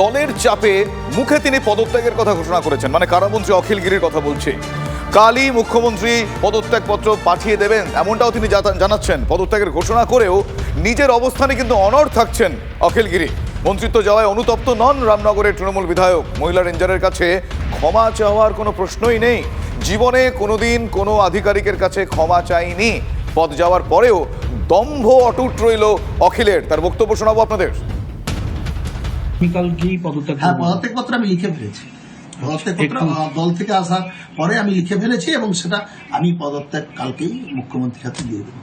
দলের চাপে মুখে তিনি পদত্যাগের কথা ঘোষণা করেছেন। মানে কারামন্ত্রী অখিল গিরির কথা বলছি। কালই মুখ্যমন্ত্রী পদত্যাগপত্র পাঠিয়ে দেবেন, এমনটাও তিনি জানাচ্ছেন। পদত্যাগের ঘোষণা করেও নিজের অবস্থানে কিন্তু অনড় থাকছেন অখিল গিরি। মন্ত্রিত্ব যাওয়ায় অনুতপ্ত নন রামনগরের তৃণমূল বিধায়ক। মহিলা রেঞ্জারের কাছে ক্ষমা চাওয়ার কোনো প্রশ্নই নেই। জীবনে কোনোদিন কোনো আধিকারিকের কাছে ক্ষমা চাইনি। পদ যাওয়ার পরেও দম্ভ অটুট রইল অখিলের। তার বক্তব্য শোনাবো আপনাদের। আগামীকাল কি পদত্যাগ হ্যাঁ? পদত্যাগপত্র আমি লিখে ফেলেছি। পদত্যাগপত্র দল থেকে আসার পরে আমি লিখে ফেলেছি এবং সেটা আমি পদত্যাগ কালকেই মুখ্যমন্ত্রীর হাতে দিয়ে দেবো।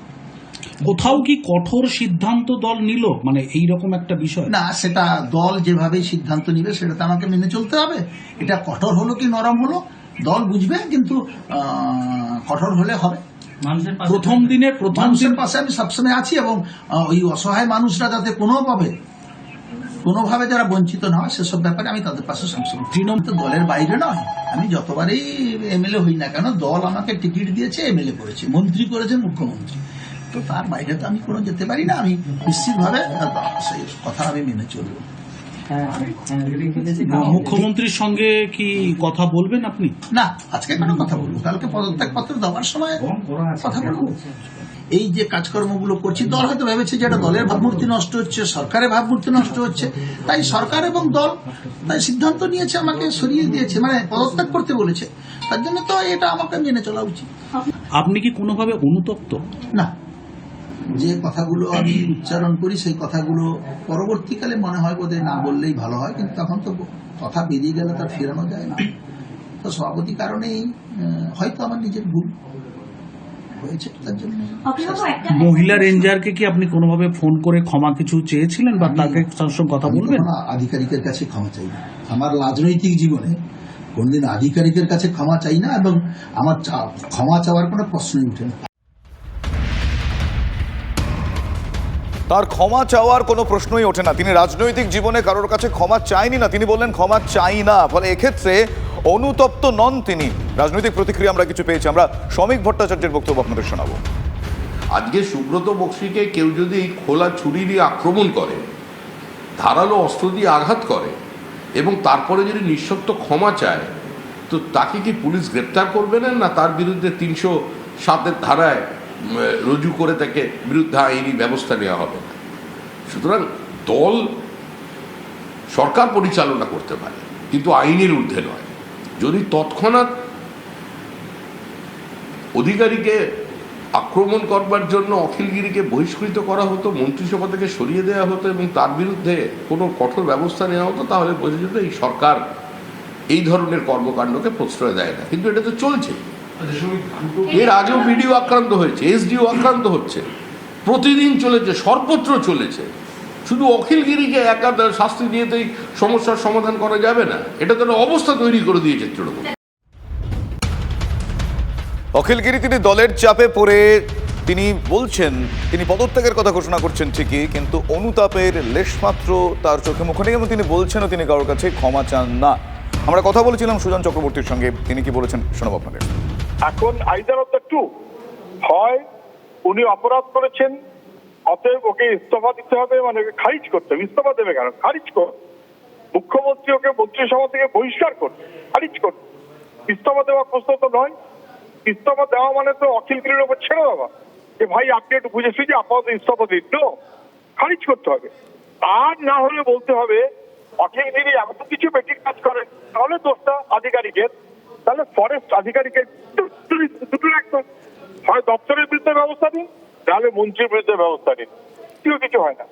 কোথাও কি কঠোর সিদ্ধান্ত দল নিল? মানে এই রকম একটা বিষয়। না সেটা দল যেভাবে সিদ্ধান্ত নিবে সেটা তো আমাকে মেনে চলতে হবে। এটা কঠোর হলো কি নরম হলো দল বুঝবে কিন্তু কঠোর হলে হবে। প্রথম দিনের প্রথম দিন মানুষের পাশে আমি সবসময় আছি এবং ওই অসহায় মানুষরা যাতে কোনোভাবে কোনোভাবে যারা বঞ্চিত না হয় সেসব ব্যাপারে আমি তাদের পাশে সবসময়। তৃণমূল তো দলের বাইরে নয়। আমি যতবারই এমএলএ হই না কেন দল আমাকে টিকিট দিয়েছে এমএলএ করেছে মন্ত্রী করেছে মুখ্যমন্ত্রী। তো তার বাইরে তো আমি কোনো যেতে পারি না আমি নিশ্চিতভাবে সেই কথা আমি মেনে চলবো। মুখ্যমন্ত্রীর সঙ্গে কি কথা বলবেন আপনি? না আজকে কোনো কথা বলব? কালকে পদত্যাগ পত্র দেওয়ার সময় কথা বলব। এই যে কাজকর্মগুলো করছি দল হয়তো ভেবেছে যে এটা দলের ভাবমূর্তি নষ্ট হচ্ছে সরকারের ভাবমূর্তি নষ্ট হচ্ছে। তাই সরকার এবং দল তাই সিদ্ধান্ত নিয়েছে আমাকে সরিয়ে দিয়েছে মানে পদত্যাগ করতে বলেছে। তার জন্য তো এটা আমাকে মেনে চলা উচিত। আপনি কি কোনোভাবে অনুতপ্ত? না। যে কথাগুলো আমি উচ্চারণ করি সেই কথাগুলো পরবর্তীকালে মনে হয় বোধহয় না বললেই ভালো হয় কিন্তু তখন তো কথা বেরিয়ে গেলে তার ফেরানো যায় না। তো সভাপতি কারণেই হয়তো আমার নিজের ভুল। হয়েছে তার জন্য? মহিলা রেঞ্জারকে কি আপনি কোনোভাবে ফোন করে ক্ষমা কিছু চেয়েছিলেন বা তাকে তার সঙ্গে কথা বলবেন? আধিকারিকের কাছে ক্ষমা চাই না। আমার রাজনৈতিক জীবনে কোনদিন আধিকারিকের কাছে ক্ষমা চাই না এবং আমার ক্ষমা চাওয়ার কোনো প্রশ্নই উঠে না। তার ক্ষমা চাওয়ার কোনো প্রশ্নই ওঠে না। তিনি রাজনৈতিক জীবনে কারোর কাছে ক্ষমা চাইনি না। তিনি বললেন ক্ষমা চাই না। ফলে এক্ষেত্রে অনুতপ্ত নন তিনি। রাজনৈতিক প্রতিক্রিয়া আমরা কিছু পেয়েছি। আমরা শ্রমিক ভট্টাচার্যের বক্তব্য আপনাদের শোনাবো। আজকে সুব্রত বক্সিকে কেউ যদি এই খোলা ছুরি দিয়ে আক্রমণ করে, ধারালো অস্ত্র দিয়ে আঘাত করে, এবং তারপরে যদি নিঃশব্দ ক্ষমা চায়, তো তাকে কি পুলিশ গ্রেপ্তার করবে না না তার বিরুদ্ধে তিনশো সাতের ধারায় রুজু করে তাকে বিরুদ্ধে আইনি ব্যবস্থা নেওয়া হবে? না সুতরাং দল সরকার পরিচালনা করতে পারে, কিন্তু আইনের ঊর্ধ্বে নয়। যদি তৎক্ষণাৎ অধিকারীকে আক্রমণ করবার জন্য অখিলগিরিকে বহিষ্কৃত করা হতো মন্ত্রিসভা থেকে সরিয়ে দেওয়া হতো এবং তার বিরুদ্ধে কোনো কঠোর ব্যবস্থা নেওয়া হতো তাহলে বোঝা যেত এই সরকার এই ধরনের কর্মকাণ্ডকে প্রশ্রয় দেয় না। কিন্তু এটা তো চলছে। এর আগেও বিডিও আক্রান্ত হয়েছে এসডিও আক্রান্ত হচ্ছে প্রতিদিন চলেছে সর্বত্র চলেছে। শুধু অখিলগিরিকে একা শাস্তি দিয়ে তো এই সমস্যার সমাধান করা যাবে না। এটা তো অবস্থা তৈরি করে দিয়েছে তৃণমূল অখিলগিরি তিনি দলের চাপে পড়ে তিনি বলছেন তিনি পদত্যাগের কথা ঘোষণা করছেন ঠিকই কিন্তু অনুতাপের লেশমাত্র তার চোখে মুখে নেই এবং তিনি বলছেনও তিনি কারোর কাছে ক্ষমা চান না। আমরা কথা বলেছিলাম সুজন চক্রবর্তীর সঙ্গে তিনি কি বলেছেন শোনাবো আপনাদের। এখন আইদার অফ দ্য টু হয় উনি অপরাধ করেছেন অতএব ওকে ইস্তফা দিতে হবে মানে ওকে খারিজ করতে হবে, ইস্তফা দেবে কেন? খারিজ কর। মুখ্যমন্ত্রী ওকে মন্ত্রিসভা থেকে বহিষ্কার করবে খারিজ করবে ইস্তফা দেওয়া প্রশ্ন তো নয়। ইস্তফা দেওয়া মানে তো অখিলগিরির ওপর ছেড়ে দেওয়া। যে ভাই, আপনি একটু বুঝে সুঝে আপাতত ইস্তফা দিন খারিজ করতে হবে। আর না হলে বলতে হবে অখিলগিরি এমন কিছু বেটির কাজ করেন তাহলে দোষটা আধিকারিকের। তাহলে ফরেস্ট আধিকারিকের দুটো একদম। হয় দপ্তরের বিরুদ্ধে ব্যবস্থা নিন তাহলে মন্ত্রীর বিরুদ্ধে ব্যবস্থা নিন। কেউ কিছু হয় না।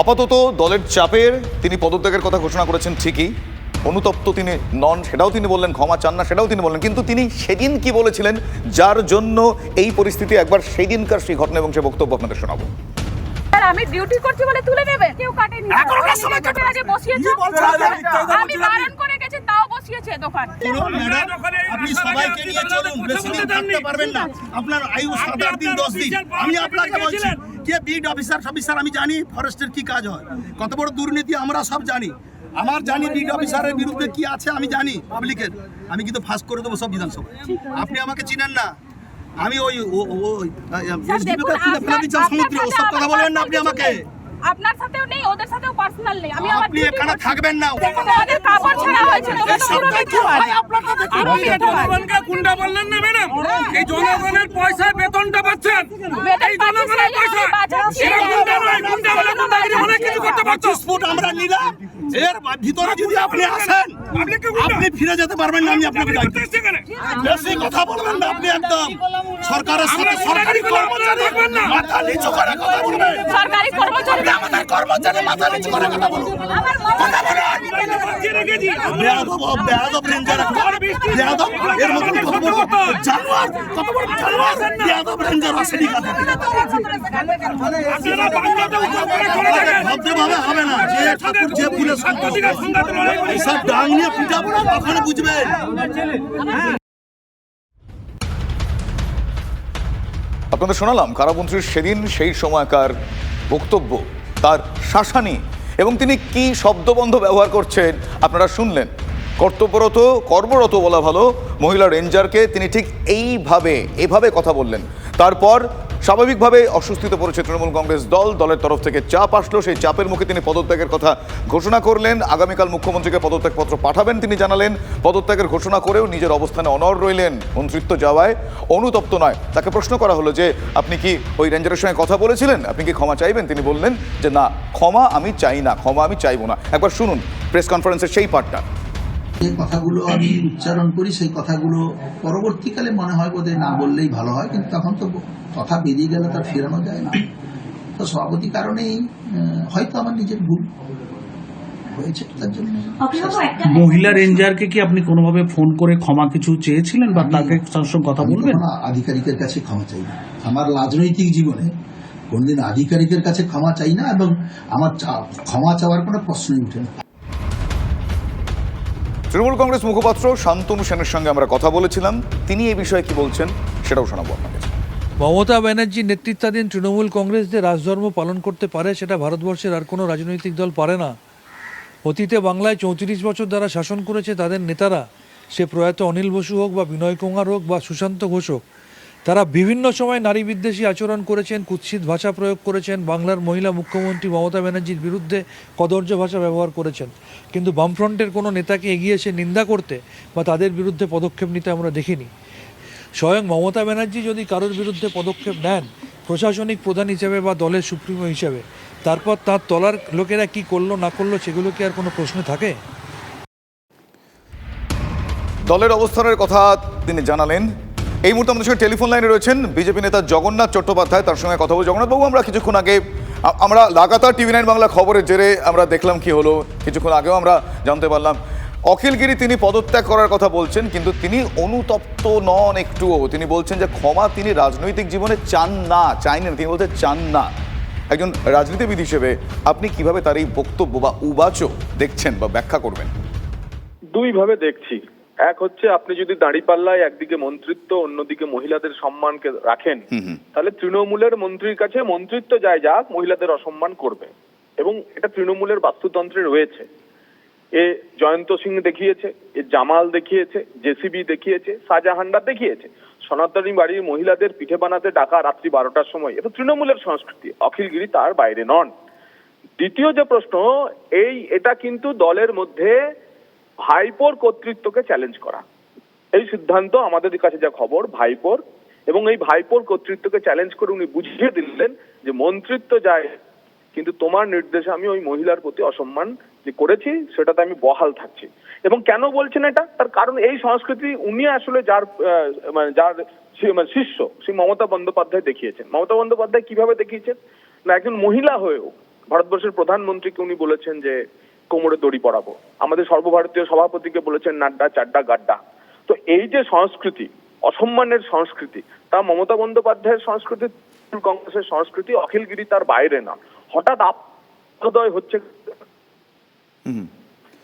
আপাতত দলের চাপের তিনি পদত্যাগের কথা ঘোষণা করেছেন ঠিকই। অনুতপ্ত তিনি নন সেটাও তিনি বললেন ক্ষমা চান না সেটাও তিনি বললেন। কিন্তু তিনি সেদিন কি বলেছিলেন যার জন্য এই পরিস্থিতি একবার সেদিনকার সেই ঘটনা এবং সে বক্তব্য আপনাদের শোনাবো। আমি ডিউটি করছি বলে তুলে নেবে? কেউ কাটেনি। এখনকার সময় কাটবে। আগে বসিয়েছে বলছেন আপনি? আমি বারণ করে গেছি তাও বসিয়েছে দোকান। আপনি সবাইকে নিয়ে চলুন বেশি দিন থাকতে পারবেন না। আপনার আয়ু সাত আট দিন দশ দিন। আমি আপনাকে বলছি কে বিড অফিসার অফিসার আমি জানি ফরেস্টের কি কাজ হয়। কত বড় দুর্নীতি আমরা সব জানি। আমার জানি বিড অফিসারের বিরুদ্ধে কি আছে আমি জানি পাবলিকের। আমি কিন্তু ফাঁস করে দেবো সব বিধানসভা। আপনি আমাকে চিনেন না। আমি ওই ও- ও- ওই সমুদ্রে ওসব কথা বলবেন না আপনি আমাকে। আপনার সাথেও নেই ওদের সাথেও পার্সোনাল নেই। আমি আমার আপনি এখানে থাকবেন না। দেখুন, আমাদের কাপড় ছাড়া হয়েছিল ওটা তো পুরো মিথ্যে হয়। পুরো মিথ্যে হয়। জনগণকে গুন্ডা বললেন না ম্যাডাম? এই জনগণের পয়সায় বেতনটা পাচ্ছেন। এই জনগণের পয়সা। এরা গুন্ডা নয় গুন্ডা গুন্ডাগিরি অনেক কিছু করতে পঁচিশ ফুট আমরা নিলাম এর ভিতরে যদি আপনি আসেন। আপনি? ফিরে যেতে পারবেন না আমি আপনাকে। বেশি কথা বলবেন না আপনি একদম। সরকারের সাথে সরকারি কর্মচারী। মাথা নিচু করে কথা বলবেন। মাথা নিচু করে কথা বলুন কথা বাঁচিয়ে বেয়াদব বেয়াদব রেঞ্জার বেয়াদব এর মতন কত বড় জানোয়ার কত বড় জানোয়ার বেয়াদব রেঞ্জার আসেনি কাছে আপনারা বাংলাতে উত্তর করে চলে থাকেন। ভদ্রভাবে হবে না। যে ঠাকুর যে ফুলে সাংবাদিকের সংঘাতে লড়াই করি। এইসব ডাং নিয়ে পিটাবো না তখন বুঝবেন আপনাদের শোনালাম কারামন্ত্রীর সেদিন সেই সময়কার বক্তব্য। তার শাসানি। এবং তিনি কি শব্দবন্ধ ব্যবহার করছেন আপনারা শুনলেন। কর্তব্যরত, কর্মরত বলা ভালো, মহিলা রেঞ্জারকে তিনি ঠিক এইভাবে, এভাবে কথা বললেন। তারপর স্বাভাবিকভাবে অস্বস্তিতে পড়েছে তৃণমূল কংগ্রেস দল। দলের তরফ থেকে চাপ আসলো। সেই চাপের মুখে তিনি পদত্যাগের কথা ঘোষণা করলেন। আগামীকাল মুখ্যমন্ত্রীকে পদত্যাগপত্র পাঠাবেন তিনি জানালেন। পদত্যাগের ঘোষণা করেও নিজের অবস্থানে অনড় রইলেন, মন্ত্রিত্ব যাওয়ায়। অনুতপ্ত নয়। তাকে প্রশ্ন করা হলো যে, আপনি কি ওই রেঞ্জারের সঙ্গে কথা বলেছিলেন? আপনি কি ক্ষমা চাইবেন? তিনি বললেন যে, না, ক্ষমা আমি চাই না, ক্ষমা আমি চাইব না। একবার শুনুন প্রেস কনফারেন্সের সেই পার্টটা যে কথাগুলো আমি উচ্চারণ করি সেই কথাগুলো পরবর্তীকালে মনে হয় বোধহয় না বললেই ভালো হয় কিন্তু তখন তো কথা বেরিয়ে গেলে তার ফেরানো যায় না। তো সভাপতি কারণেই হয়তো আমার নিজের ভুল হয়েছে তার জন্য মহিলা রেঞ্জারকে কি আপনি কোনোভাবে ফোন করে ক্ষমা কিছু চেয়েছিলেন বা তাকে তার সঙ্গে কথা বলবেন? আধিকারিকের কাছে ক্ষমা চাই না। আমার রাজনৈতিক জীবনে কোনদিন আধিকারিকের কাছে ক্ষমা চাই না এবং আমার চা- ক্ষমা চাওয়ার কোনো প্রশ্নই উঠে না। তৃণমূল কংগ্রেস মুখপাত্র শান্তনু সেনের সঙ্গে আমরা কথা বলেছিলাম। তিনি এ বিষয়ে কি বলছেন সেটাও শোনাবো আপনাকে মমতা ব্যানার্জি নেতৃত্বাধীন তৃণমূল কংগ্রেস যে রাজধর্ম পালন করতে পারে, সেটা ভারতবর্ষের আর কোনো রাজনৈতিক দল পারে না। অতীতে বাংলায় চৌত্রিশ বছর দ্বারা শাসন করেছে, তাদের নেতারা সে প্রয়াত অনিল বসু হোক বা বিনয় কুমার হোক বা সুশান্ত ঘোষ হোক তারা বিভিন্ন সময় নারী বিদ্বেষী আচরণ করেছেন, কুৎসিত ভাষা প্রয়োগ করেছেন, বাংলার মহিলা মুখ্যমন্ত্রী মমতা ব্যানার্জির বিরুদ্ধে কদর্য ভাষা ব্যবহার করেছেন। কিন্তু বামফ্রন্টের কোনো নেতাকে এগিয়ে এসে নিন্দা করতে বা তাদের বিরুদ্ধে পদক্ষেপ নিতে আমরা দেখিনি। স্বয়ং মমতা ব্যানার্জি যদি কারোর বিরুদ্ধে পদক্ষেপ নেন, প্রশাসনিক প্রধান হিসেবে বা দলের সুপ্রিমো হিসেবে, তারপর তার তলার লোকেরা কি করল, না করল, সেগুলো কি আর কোনো প্রশ্ন থাকে? দলের অবস্থানের কথা তিনি জানালেন। এই মুহূর্তে আমাদের সঙ্গে টেলিফোন লাইনে রয়েছেন বিজেপি নেতা জগন্নাথ চট্টোপাধ্যায়। তার সঙ্গে কথা বলব। জগন্নাথবাবু আমরা কিছুক্ষণ আগে আমরা লাগাতার টিভি নাইন বাংলা খবরের জেরে আমরা দেখলাম কি হলো। কিছুক্ষণ আগেও আমরা জানতে পারলাম। অখিলগিরি তিনি পদত্যাগ করার কথা বলছেন কিন্তু তিনি অনুতপ্ত নন একটুও। তিনি বলছেন যে ক্ষমা তিনি রাজনৈতিক জীবনে চান না চাইনি না, তিনি বলতে চান না। একজন রাজনীতিবিদ হিসেবে আপনি কীভাবে তার এই বক্তব্য বা উবাচও দেখছেন বা ব্যাখ্যা করবেন? দুইভাবে দেখছি। এক হচ্ছে আপনি যদি দাঁড়িপাল্লায় একদিকে মন্ত্রিত্ব অন্যদিকে মহিলাদের সম্মানকে রাখেন তাহলে তৃণমূলের মন্ত্রীর কাছে মন্ত্রিত্ব যায় যাক মহিলাদের অসম্মান করবে। এবং এটা তৃণমূলের বাস্তুতন্ত্রে রয়েছে। এ জয়ন্ত সিং দেখিয়েছে এ জামাল দেখিয়েছে জেসিবি দেখিয়েছে শাহজাহান্ডার দেখিয়েছে। সনাতনী বাড়ির মহিলাদের পিঠে বানাতে ডাকা রাত্রি বারোটার সময় এটা তৃণমূলের সংস্কৃতি। অখিলগিরি তার বাইরে নন। দ্বিতীয় যে প্রশ্ন এই এটা কিন্তু দলের মধ্যে ভাইপোর কর্তৃত্বকে চ্যালেঞ্জ করা। এই সিদ্ধান্ত আমাদের কাছে যা খবর, ভাইপোর। এবং এই ভাইপোর কর্তৃত্বকে চ্যালেঞ্জ করে উনি বুঝিয়ে দিলেন যে মন্ত্রিত্ব যায়, কিন্তু তোমার নির্দেশে আমি ওই মহিলার প্রতি অসম্মান যে করেছি, সেটাতে আমি বহাল থাকছি। এবং কেন বলছেন এটা? তার কারণ এই সংস্কৃতি উনি আসলে যার মানে যার মানে শিষ্য, সেই মমতা বন্দ্যোপাধ্যায় দেখিয়েছেন। মমতা বন্দ্যোপাধ্যায় কীভাবে দেখিয়েছেন? না, একজন মহিলা হয়েও ভারতবর্ষের প্রধানমন্ত্রীকে উনি বলেছেন যে কোমরে দড়ি পরাবো। আমাদের সর্বভারতীয় সভাপতিকে বলেছেন নাড্ডা চাড্ডা গাড্ডা। তো এই যে সংস্কৃতি অসম্মানের সংস্কৃতি তা মমতা বন্দ্যোপাধ্যায়ের সংস্কৃতি তৃণমূল কংগ্রেসের সংস্কৃতি অখিলগিরি তার বাইরে না। হঠাৎ আপদয় হচ্ছে।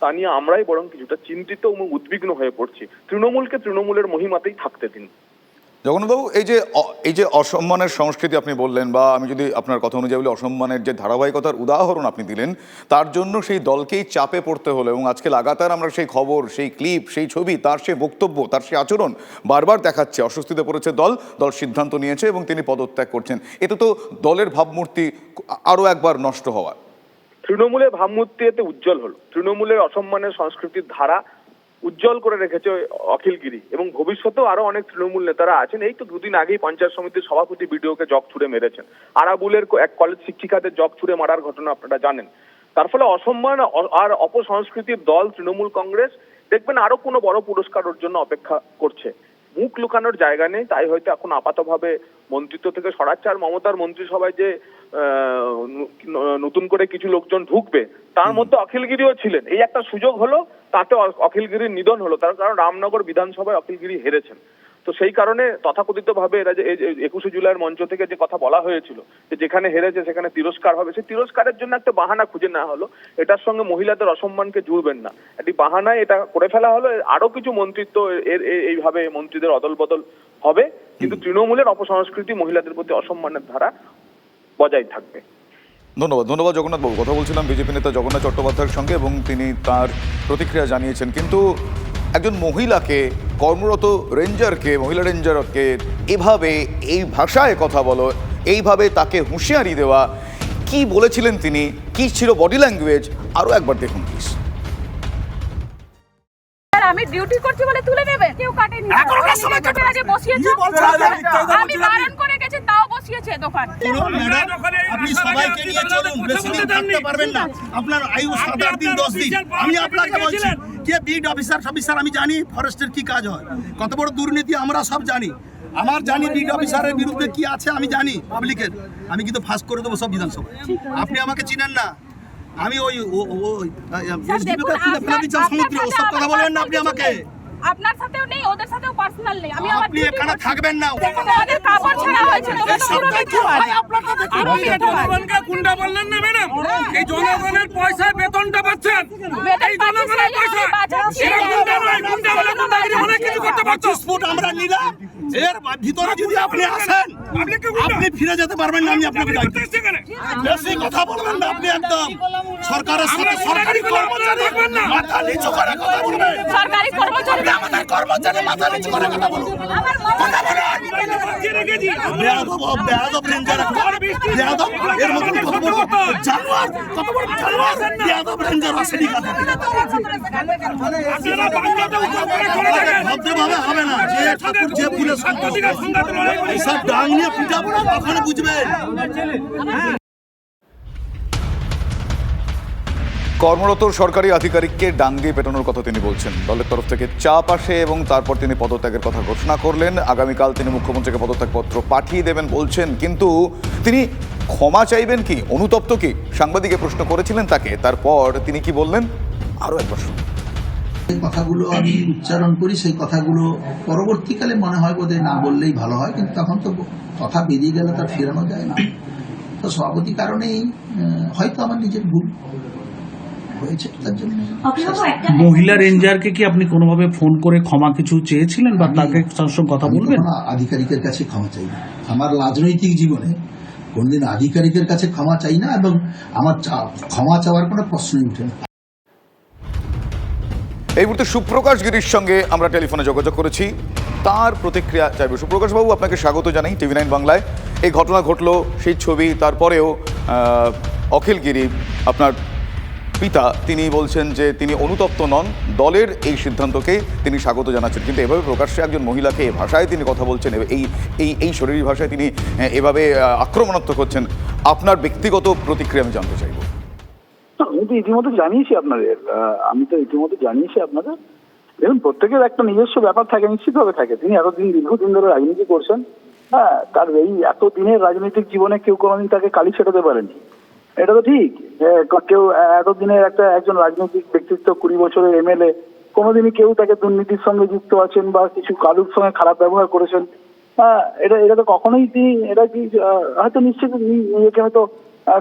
তা নিয়ে আমরাই বরং কিছুটা চিন্তিত এবং উদ্বিগ্ন হয়ে পড়ছি। তৃণমূলকে তৃণমূলের মহিমাতেই থাকতে দিন। জগন্নাথবাবু, এই যে এই যে অসম্মানের সংস্কৃতি আপনি বললেন বা আমি যদি আপনার কথা অনুযায়ী বলি, অসম্মানের যে ধারাবাহিকতার উদাহরণ আপনি দিলেন, তার জন্য সেই দলকেই চাপে পড়তে হলো এবং আজকে লাগাতার আমরা সেই খবর, সেই ক্লিপ, সেই ছবি, তার সেই বক্তব্য, তার সেই আচরণ বারবার দেখাচ্ছে। অস্বস্তিতে পড়েছে দল দল সিদ্ধান্ত নিয়েছে এবং তিনি পদত্যাগ করছেন। এতে তো দলের ভাবমূর্তি আরও একবার নষ্ট হওয়া তৃণমূলের ভাবমূর্তি এতে উজ্জ্বল হলো। তৃণমূলের অসম্মানের সংস্কৃতির ধারা উজ্জ্বল করে রেখেছে অখিলগিরি। এবং ভবিষ্যতেও আরও অনেক তৃণমূল নেতারা আছেন। এই তো দুদিন আগেই পঞ্চায়েত সমিতির সভাপতি বিডিওকে জগ ছুড়ে মেরেছেন। আরাবুলের এক কলেজ শিক্ষিকাদের জগ ছুড়ে মারার ঘটনা আপনারা জানেন। তার ফলে অসম্মান আর অপসংস্কৃতির দল তৃণমূল কংগ্রেস দেখবেন আরও কোনো বড় পুরস্কার ওর জন্য অপেক্ষা করছে। মুখ লুকানোর জায়গা নেই, তাই হয়তো এখন আপাতভাবে মন্ত্রিত্ব থেকে সরাচ্ছে। আর মমতার মন্ত্রিসভায় যে নতুন করে কিছু লোকজন ঢুকবে তার মধ্যে অখিলগিরিও ছিলেন। এই একটা সুযোগ হলো তাতে অখিলগিরির নিধন হলো তার কারণ রামনগর বিধানসভায় অখিলগিরি হেরেছেন। তো সেই কারণে তথাকথিত ভাবে এরা যে একুশে জুলাইয়ের মঞ্চ থেকে যে কথা বলা হয়েছিল যে যেখানে হেরেছে সেখানে তিরস্কার হবে সেই তিরস্কারের জন্য একটা বাহানা খুঁজে নেওয়া হলো। এটার সঙ্গে মহিলাদের অসম্মানকে জুড়বেন না। একটি বাহানায় এটা করে ফেলা হলো আরও কিছু মন্ত্রিত্ব এর এর- এইভাবে মন্ত্রীদের অদল বদল হবে। কিন্তু তৃণমূলের অপসংস্কৃতি মহিলাদের প্রতি অসম্মানের ধারা বজায় থাকবে। ধন্যবাদ ধন্যবাদ জগন্নাথ বাবু। কথা বলছিলাম বিজেপি নেতা জগন্নাথ চট্টোপাধ্যায়ের সঙ্গে এবং তিনি তার প্রতিক্রিয়া জানিয়েছেন। কিন্তু একজন মহিলাকে কর্মরত রেঞ্জারকে মহিলা রেঞ্জারকে এভাবে এই ভাষায় কথা বলো এইভাবে তাকে হুঁশিয়ারি দেওয়া কি বলেছিলেন তিনি কি ছিল বডি ল্যাঙ্গুয়েজ আরও একবার দেখুন প্লিজ আমি ডিউটি করছি বলে তুলে নেবে? কেউ কাটেনি। বসিয়েছে। আমি বারণ করে গেছি বসিয়েছে দোকান। আপনি সবাইকে নিয়ে চলুন বেশি দিন থাকতে পারবেন না। আপনার আয়ু সাত আট দিন দশ দিন। আমি আপনাকে বলছি কে বিড অফিসার অফিসার আমি জানি ফরেস্টের কি কাজ হয়। কত বড় দুর্নীতি আমরা সব জানি। আমার জানি বিড অফিসারের বিরুদ্ধে কি আছে আমি জানি পাবলিকের আমি কিন্তু ফাঁস করে দেবো সব বিধানসভায়। আপনি আমাকে চিনেন না। আমি ওই সমুদ্রে ওসব কথা বলবেন না আপনি আমাকে। আপনার সাথেও নেই ওদের সাথেও পার্সোনাল নেই। আমি আমার আপনি এখানে থাকবেন না। আমাদের কাপড় ছাড়া হয়েছে তোমরা তো পুরো মিথ্যে। পুরো আপনি মিথ্যে। জনগণকে গুন্ডা বললেন না ম্যাডাম? এই জনগণের পয়সায় বেতনটা পাচ্ছেন। এই জনগণের পয়সা এরা গুন্ডা নয় গুন্ডা বলে গুন্ডাগিরি অনেক কিছু করতে পঁচিশ ফুট আমরা নিলাম। এর ভিতরে যদি আপনি আসেন আপনি? ফিরে যেতে পারবেন না আমি আপনাকে? বেশি কথা বলবেন না আপনি একদম। সরকারের সাথে সরকারি কর্মচারী না। মাথা নিচু করে কথা বলবেন। সরকারি কর্মচারী আমাদের কর্মচারী মাথা নিচু করে কথা বলুন। কথা বলুন। বেয়াদব বেয়াদব রেঞ্জার বেয়াদব এর মতন কত বড় জানোয়ার কত বড় জানোয়ার। বেয়াদব রেঞ্জার আসেনি কথা আপনারা বাংলাতে উত্তর করে করে দেখেন। ভদ্রভাবে হবে না। যে ঠাকুর যে ফুলের। সব ডাং নিয়ে পিটাবো না তখন বুঝবেন। কর্মরত সরকারি আধিকারিককে ডাঙ্গে পেটানোর কথা তিনি বলছেন। দলের তরফ থেকে চাপ আসে এবং তারপর তিনি পদত্যাগের কথা ঘোষণা করলেন। আগামীকাল তিনি মুখ্যমন্ত্রীকে পদত্যাগপত্র পাঠিয়ে দেবেন বলছেন, কিন্তু তিনি ক্ষমা চাইবেন কি, অনুতপ্ত কি? সাংবাদিকে প্রশ্ন করেছিলেন তাকে, তারপর তিনি কি বললেন? আরও একবার শুনুন। যে কথাগুলো আমি উচ্চারণ করি, সেই কথাগুলো পরবর্তীকালে মনে হয় বোধহয় না বললেই ভালো হয়, কিন্তু তখন তো কথা বেরিয়ে গেলে তার ফেরানো যায় না। তো সভাপতি কারণেই হয়তো আমার নিজের ভুল। হয়েছে তার জন্য। মহিলা রেঞ্জারকে কি আপনি কোনোভাবে ফোন করে ক্ষমা কিছু চেয়েছিলেন বা তাকে তার সঙ্গে কথা বলবেন? আধিকারিকের কাছে ক্ষমা চাই না। আমার রাজনৈতিক জীবনে কোনদিন আধিকারিকের কাছে ক্ষমা চাই না এবং আমার ক্ষমা চাওয়ার কোনো প্রশ্নই উঠে না। এই মুহূর্তে সুপ্রকাশ গিরির সঙ্গে আমরা টেলিফোনে যোগাযোগ করেছি। তার প্রতিক্রিয়া চাইব। সুপ্রকাশ বাবু আপনাকে স্বাগত জানাই টিভি নাইন বাংলায়। এই ঘটনা ঘটলো সেই ছবি তারপরেও অখিল গিরি আপনার পিতা, তিনি বলছেন যে তিনি অনুতপ্ত নন। দলের এই সিদ্ধান্তকে তিনি স্বাগত জানাচ্ছেন। কিন্তু এভাবে প্রকাশ্যে একজন মহিলাকে এ ভাষায় তিনি কথা বলছেন এই এই এই শরীরী ভাষায় তিনি এভাবে আক্রমণাত্মক হচ্ছেন। আপনার ব্যক্তিগত প্রতিক্রিয়া আমি জানতে চাইব। আমি তো ইতিমধ্যে জানিয়েছি আপনাদের আমি তো ইতিমধ্যে জানিয়েছি আপনাদের। দেখুন, প্রত্যেকের একটা নিজস্ব ব্যাপার থাকে, নিশ্চিতভাবে থাকে। তিনি এতদিন, দীর্ঘদিন ধরে রাজনীতি করছেন। হ্যাঁ তার এই এত দিনের রাজনৈতিক জীবনে কেউ কোনোদিন তাকে কালি ছেটাতে পারেনি। এটা তো ঠিক কেউ এতদিনের একটা একজন রাজনৈতিক ব্যক্তিত্ব, কুড়ি বছরের এমএলএ কোনোদিনই কেউ তাকে দুর্নীতির সঙ্গে যুক্ত আছেন বা কিছু কারুর সঙ্গে খারাপ ব্যবহার করেছেন। হ্যাঁ এটা এটা তো কখনোই তিনি এটা কি হয়তো নিশ্চিত নিজেকে হয়তো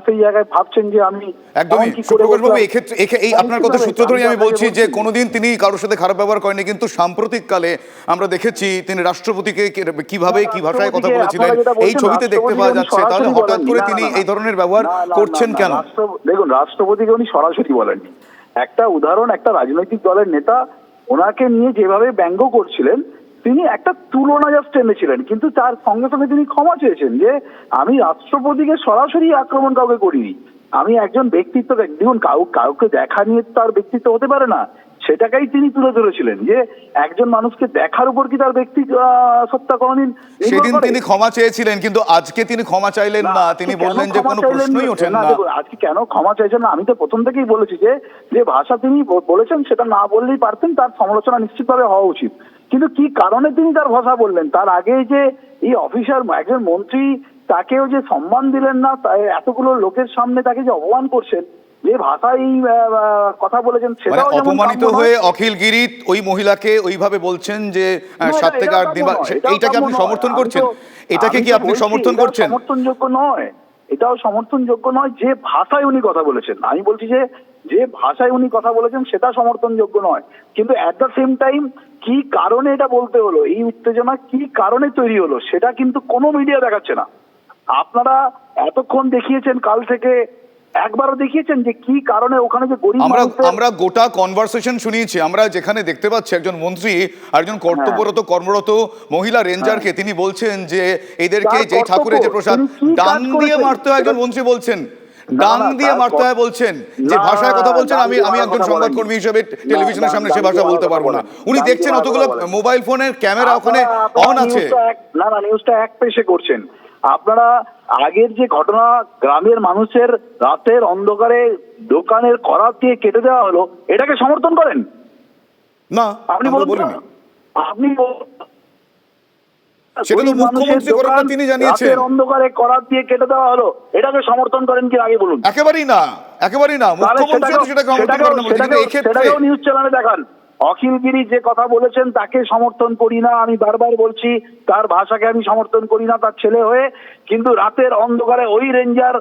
সেই জায়গায় ভাবছেন যে আমি একদমই। এমন কি করে সুপ্রকাশ বাবু বসলাম? এক্ষেত্রে এই আপনার কথা সূত্র ধরে আমি বলছি যে কোনোদিন তিনি কারোর সাথে খারাপ ব্যবহার করেনি কিন্তু সাম্প্রতিক কালে আমরা দেখেছি তিনি রাষ্ট্রপতিকে কীভাবে কি ভাষায় কথা বলেছিলেন এই ছবিতে দেখতে পাওয়া যাচ্ছে। তাহলে হঠাৎ করে তিনি এই ধরনের ব্যবহার করছেন কেন? দেখুন রাষ্ট্রপতিকে উনি সরাসরি বলেননি। একটা উদাহরণ একটা রাজনৈতিক দলের নেতা ওনাকে নিয়ে যেভাবে ব্যঙ্গ করছিলেন তিনি একটা তুলনা জাস্ট টেনেছিলেন কিন্তু তার সঙ্গে সঙ্গে তিনি ক্ষমা চেয়েছেন যে, আমি রাষ্ট্রপতিকে সরাসরি আক্রমণ কাউকে করিনি। আমি একজন ব্যক্তিত্ব দেখুন, কাউ, কাউকে দেখা নিয়ে তার ব্যক্তিত্ব হতে পারে না সেটাকেই তিনি তুলে ধরেছিলেন যে একজন মানুষকে দেখার উপর কি তার ব্যক্তি সত্তা কোনোদিন সেদিন তিনি ক্ষমা চেয়েছিলেন কিন্তু আজকে তিনি ক্ষমা চাইলেন না। তিনি বললেন যে কোনো প্রশ্নই ওঠেন না আজকে কেন ক্ষমা চাইছেন না? আমি তো প্রথম থেকেই বলেছি যে যে ভাষা তিনি বলেছেন সেটা না বললেই পারতেন তার সমালোচনা নিশ্চিতভাবে হওয়া উচিত। কিন্তু কি কারণে তিনি তার ভাষা বললেন? তার আগে যে এই অফিসার একজন মন্ত্রী তাকেও যে সম্মান দিলেন না তাই এতগুলো লোকের সামনে তাকে যে অপমান করছেন যে ভাষায় কথা বলেছেন মানে সেটাও যেমন অপমানিত হয়ে অখিল গিরি ওই মহিলাকে ওইভাবে বলছেন যে সাত থেকে আট দিন এইটাকে আপনি সমর্থন করছেন? এটাকে কি আপনি সমর্থন করছেন? সমর্থনযোগ্য নয়। এটাও সমর্থনযোগ্য নয় যে ভাষায় উনি কথা বলেছেন। আমি বলছি যে যে ভাষায় উনি কথা বলেছেন সেটা সমর্থনযোগ্য নয়। কিন্তু অ্যাট দ্য সেম টাইম কি কারণে এটা বলতে হলো এই উত্তেজনা কি কারণে তৈরি হলো সেটা কিন্তু কোনো মিডিয়া দেখাচ্ছে না। আপনারা এতক্ষণ দেখিয়েছেন কাল থেকে একবারও দেখিয়েছেন যে কি কারণে ওখানে যে গরিব আমরা আমরা গোটা কনভারসেশন শুনিয়েছি। আমরা যেখানে দেখতে পাচ্ছি একজন মন্ত্রী আর একজন কর্তব্যরত কর্মরত মহিলা রেঞ্জারকে তিনি বলছেন যে এদেরকে যে ঠাকুরের যে প্রসাদ ডান দিয়ে মারতে হয় একজন মন্ত্রী বলছেন। ডান দিয়ে মারতে হয় বলছেন। যে ভাষায় কথা বলছেন আমি আমি একজন সংবাদকর্মী হিসেবে টেলিভিশনের সামনে সে ভাষা বলতে পারব না। উনি দেখছেন অতগুলো। মোবাইল ফোনের ক্যামেরা ওখানে অন আছে। না না নিউজটা এক পেশে করছেন। আপনারা আগের যে ঘটনা গ্রামের মানুষের রাতের অন্ধকারে দোকানের করাত দিয়ে কেটে দেওয়া হলো এটাকে সমর্থন করেন? না আপনি বলুন আপনি সেটা তো মুখ্যমন্ত্রী পর তিনি জানিয়েছেন। রাতের অন্ধকারে করাত দিয়ে কেটে দেওয়া হলো এটাকে সমর্থন করেন কি আগে বলুন? একেবারেই না একেবারেই না। মুখ্যমন্ত্রী সেটাকে সমর্থন করেন না এক্ষেত্রে সেটাকেও নিউজ চ্যানেলে দেখান। অখিলগিরি যে কথা বলেছেন তাকে সমর্থন করি না। আমি বারবার বলছি তার ভাষাকে আমি সমর্থন করি না তার ছেলে হয়ে। কিন্তু রাতের অন্ধকারে ওই রেঞ্জার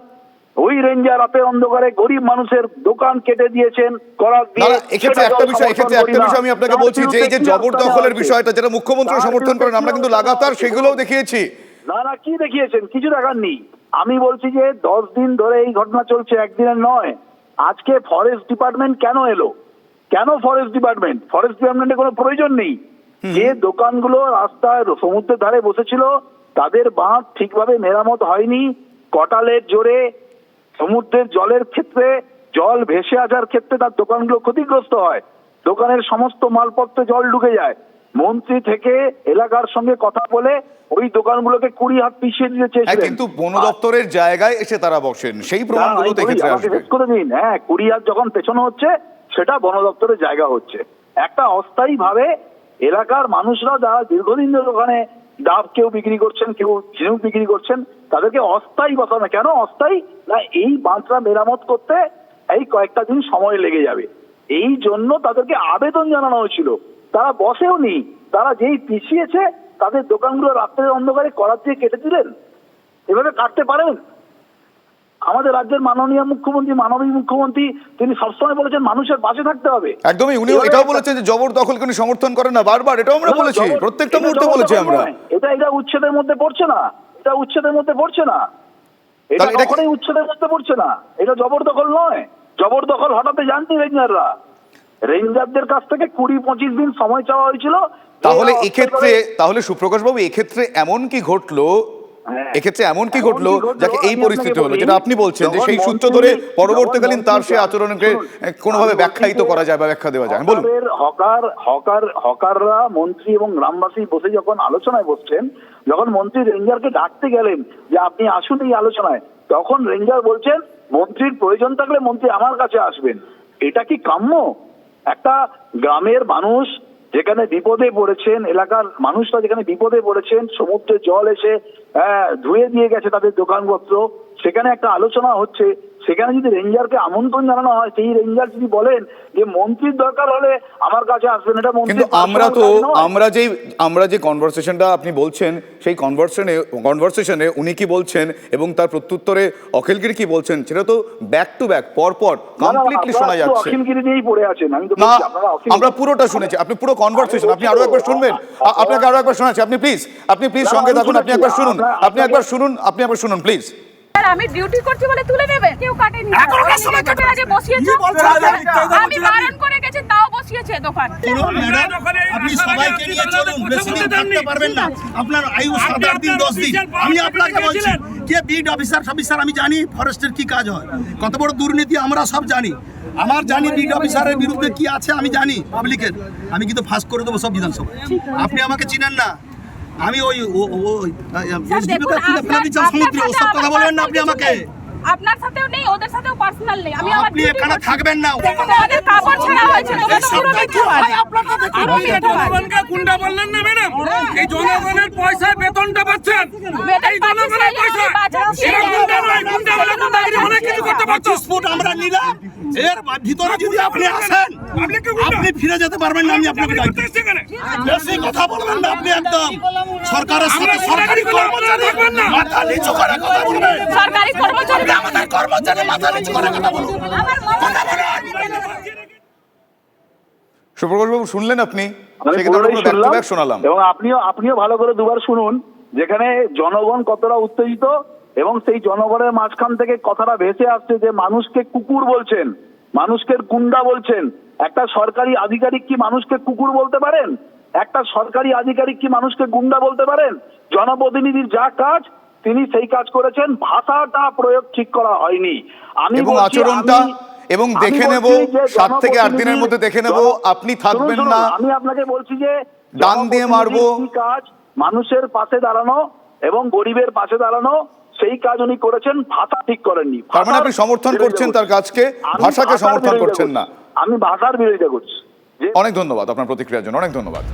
ওই রেঞ্জার রাতের অন্ধকারে গরিব মানুষের দোকান কেটে দিয়েছেন করার দিয়ে এক্ষেত্রে একটা বিষয় এক্ষেত্রে একটা বিষয় আমি আপনাকে বলছি যে এই যে জবরদখলের বিষয়টা যেটা মুখ্যমন্ত্রী সমর্থন করেন আমরা কিন্তু লাগাতার সেগুলোও দেখিয়েছি। না না কি দেখিয়েছেন? কিছু দেখাননি আমি বলছি যে দশ দিন ধরে এই ঘটনা চলছে একদিনের নয়। আজকে ফরেস্ট ডিপার্টমেন্ট কেন এলো? কেন ফরেস্ট ডিপার্টমেন্ট ফরেস্ট ডিপার্টমেন্টের কোনো প্রয়োজন নেই। যে দোকানগুলো রাস্তায় সমুদ্রের ধারে বসেছিল তাদের বাঁধ ঠিকভাবে মেরামত হয়নি। কটালের জোরে সমুদ্রের জলের ক্ষেত্রে জল ভেসে আসার ক্ষেত্রে তার দোকানগুলো ক্ষতিগ্রস্ত হয়। দোকানের সমস্ত মালপত্রে জল ঢুকে যায়। মন্ত্রী থেকে এলাকার সঙ্গে কথা বলে ওই দোকানগুলোকে কুড়ি হাত পিছিয়ে দিতে হ্যাঁ চেয়েছিলেন কিন্তু বন দপ্তরের জায়গায় এসে তারা বসেন। সেই প্রমাণগুলো আমাকে শেষ করে দিন। হ্যাঁ কুড়ি হাত যখন পেছনে হচ্ছে সেটা বন দপ্তরের জায়গা হচ্ছে। একটা অস্থায়ী ভাবে এলাকার মানুষরা যারা দীর্ঘদিন ধরে ওখানে ডাব কেউ বিক্রি করছেন, কেউ ঝিনুক বিক্রি করছেন, তাদেরকে অস্থায়ী বসানো। কেন অস্থায়ী? না, এই বাঁধটা মেরামত করতে এই কয়েকটা দিন সময় লেগে যাবে। এই জন্য তাদেরকে আবেদন জানানো হয়েছিল। তারা বসেও নি। তারা যেই পিছিয়েছে, তাদের দোকানগুলো রাত্রের অন্ধকারে করার দিয়ে কেটে দিলেন? এভাবে কাটতে পারেন? আমাদের রাজ্যের মাননীয় মুখ্যমন্ত্রী মাননীয় মুখ্যমন্ত্রী তিনি সবসময় বলেছেন মানুষের পাশে থাকতে হবে। একদমই উনিও এটাও বলেছেন যে জবরদখলকে উনি সমর্থন করেন না বারবার এটাও আমরা বলেছি প্রত্যেকটা মুহূর্তে জবরদখল বলেছি আমরা। এটা এটা উচ্ছেদের মধ্যে পড়ছে না এটা উচ্ছেদের মধ্যে পড়ছে না। এটা কখনোই উচ্ছেদের মধ্যে পড়ছে না এটা জবরদখল নয় জবরদখল হঠাতে জাননি রেঞ্জাররা। রেঞ্জারদের কাছ থেকে কুড়ি পঁচিশ দিন সময় চাওয়া হয়েছিল। তাহলে এক্ষেত্রে তাহলে সুপ্রকাশ বাবু এক্ষেত্রে এমন কি ঘটলো। এক্ষেত্রে এমন কি ঘটলো যাকে এই পরিস্থিতি হলো যেটা আপনি বলছেন যে সেই সূত্র ধরে পরবর্তীকালীন তার সেই আচরণকে কোনোভাবে ব্যাখ্যায়িত করা যায় বা ব্যাখ্যা দেওয়া যায়। হ্যাঁ, বলুন হকার হকার হকাররা মন্ত্রী এবং গ্রামবাসী বসে যখন আলোচনায় বসছেন যখন মন্ত্রী রেঞ্জারকে ডাকতে গেলেন যে আপনি আসুন এই আলোচনায় তখন রেঞ্জার বলছেন মন্ত্রীর প্রয়োজন থাকলে মন্ত্রী আমার কাছে আসবেন। এটা কি কাম্য? একটা গ্রামের মানুষ যেখানে বিপদে পড়েছেন এলাকার মানুষরা যেখানে বিপদে পড়েছেন সমুদ্রে জল এসে আহ, ধুয়ে দিয়ে গেছে তাদের দোকানপত্র সেখানে একটা আলোচনা হচ্ছে। সেখানে যদি রেঞ্জারকে আমন্ত্রণ জানানো হয় সেই রেঞ্জার যদি বলেন যে মন্ত্রীর দরকার হলে আমার কাছে আসবেন এটা কিন্তু আমরা তো। আমরা যেই আমরা যে কনভারসেশনটা আপনি বলছেন সেই কনভারসেশনে কনভারসেশনে উনি কি বলছেন এবং তার প্রত্যুত্তরে অখিলগিরি কি বলছেন সেটা তো ব্যাক টু ব্যাক পর পর কমপ্লিটলি শোনা যাচ্ছে। অখিলগিরি নিয়েই পড়ে আছেন আমি তো না আমরা পুরোটা শুনেছি আপনি পুরো কনভারসেশন আপনি আরও একবার শুনবেন। আপনাকে আরও একবার শোনাচ্ছি আপনি প্লিজ আপনি প্লিজ সঙ্গে থাকুন আপনি একবার শুনুন আপনি একবার শুনুন আপনি একবার শুনুন প্লিজ আমি ডিউটি করছি বলে তুলে নেবে? কেউ কাটেনি। আগে বসিয়েছে? আমি বারণ করে গেছি তাও বসিয়েছে দোকান। আপনি সবাইকে নিয়ে চলুন বেশি দিন থাকতে পারবেন না। আপনার আয়ু সাত আট দিন দশ দিন। আমি আপনাকে বলছি কে বিড অফিসার অফিসার আমি জানি ফরেস্টের কি কাজ হয়। কত বড় দুর্নীতি আমরা সব জানি। আমার জানি বিড অফিসারের বিরুদ্ধে কি আছে আমি জানি পাবলিকের আমি কিন্তু ফাঁস করে দেবো সব বিধানসভায়। আপনি আমাকে চিনেন না। আমি ওই সমুদ্রে ওসব কথা বলবেন না আপনি আমাকে। আপনার সাথেও নেই ওদের সাথেও পার্সোনাল নেই। আমি আমার আপনি এখানে থাকবেন না। আমাদের কাপড় ছাড়া হয়েছে। জনগণকে গুন্ডা বললেন না ম্যাডাম? এই জনগণের পয়সায় বেতনটা পাচ্ছেন। এই জনগণের সেই পয়সা আমি বাঁচাচ্ছি। এরা গুন্ডা নয় গুন্ডা হলে গুন্ডাগিরি অনেক কিছু করতে ফুট আমরা নিলাম। এর ভিতরে যদি আপনি আসেন আপনি কি গুন্ডা? আপনি ফিরে যেতে পারবেন না আমি আপনাকে? বেশি কথা বলবেন না আপনি একদম। সরকারের সাথে সরকারি কর্মচারী। থাকবেন না। মাথা নিচু করে কথা বলবেন। সরকারি কর্মচারী আমাদের কর্মচারী মাথা নিচু করে কথা বলুন। কথা বলুন। সুপ্রকাশ বাবু শুনলেন আপনি? শোনালাম। এবং আপনিও আপনিও ভালো করে দুবার শুনুন যেখানে জনগণ কতটা উত্তেজিত এবং সেই জনগণের মাঝখান থেকে কথাটা ভেসে আসছে যে মানুষকে কুকুর বলছেন মানুষকে গুন্ডা বলছেন একটা সরকারি আধিকারিক কি মানুষকে কুকুর বলতে পারেন? একটা সরকারি আধিকারিক কি মানুষকে গুন্ডা বলতে পারেন? জনপ্রতিনিধির যা কাজ তিনি সেই কাজ করেছেন। ভাষাটা প্রয়োগ ঠিক করা হয়নি। আমি এবং আচরণটা এবং দেখে নেব সাত থেকে আট দিনের মধ্যে দেখে নেব আপনি থাকবেন না। আমি আপনাকে বলছি যে ডান দিয়ে মারবো। কাজ? মানুষের পাশে দাঁড়ানো এবং গরিবের পাশে দাঁড়ানো সেই কাজ উনি করেছেন ভাষা ঠিক করেননি। তার মানে আপনি সমর্থন করছেন তার কাজকে? ভাষাকে সমর্থন করছেন না। আমি ভাষার বিরোধিতা করছি। অনেক ধন্যবাদ আপনার প্রতিক্রিয়ার জন্য। অনেক ধন্যবাদ।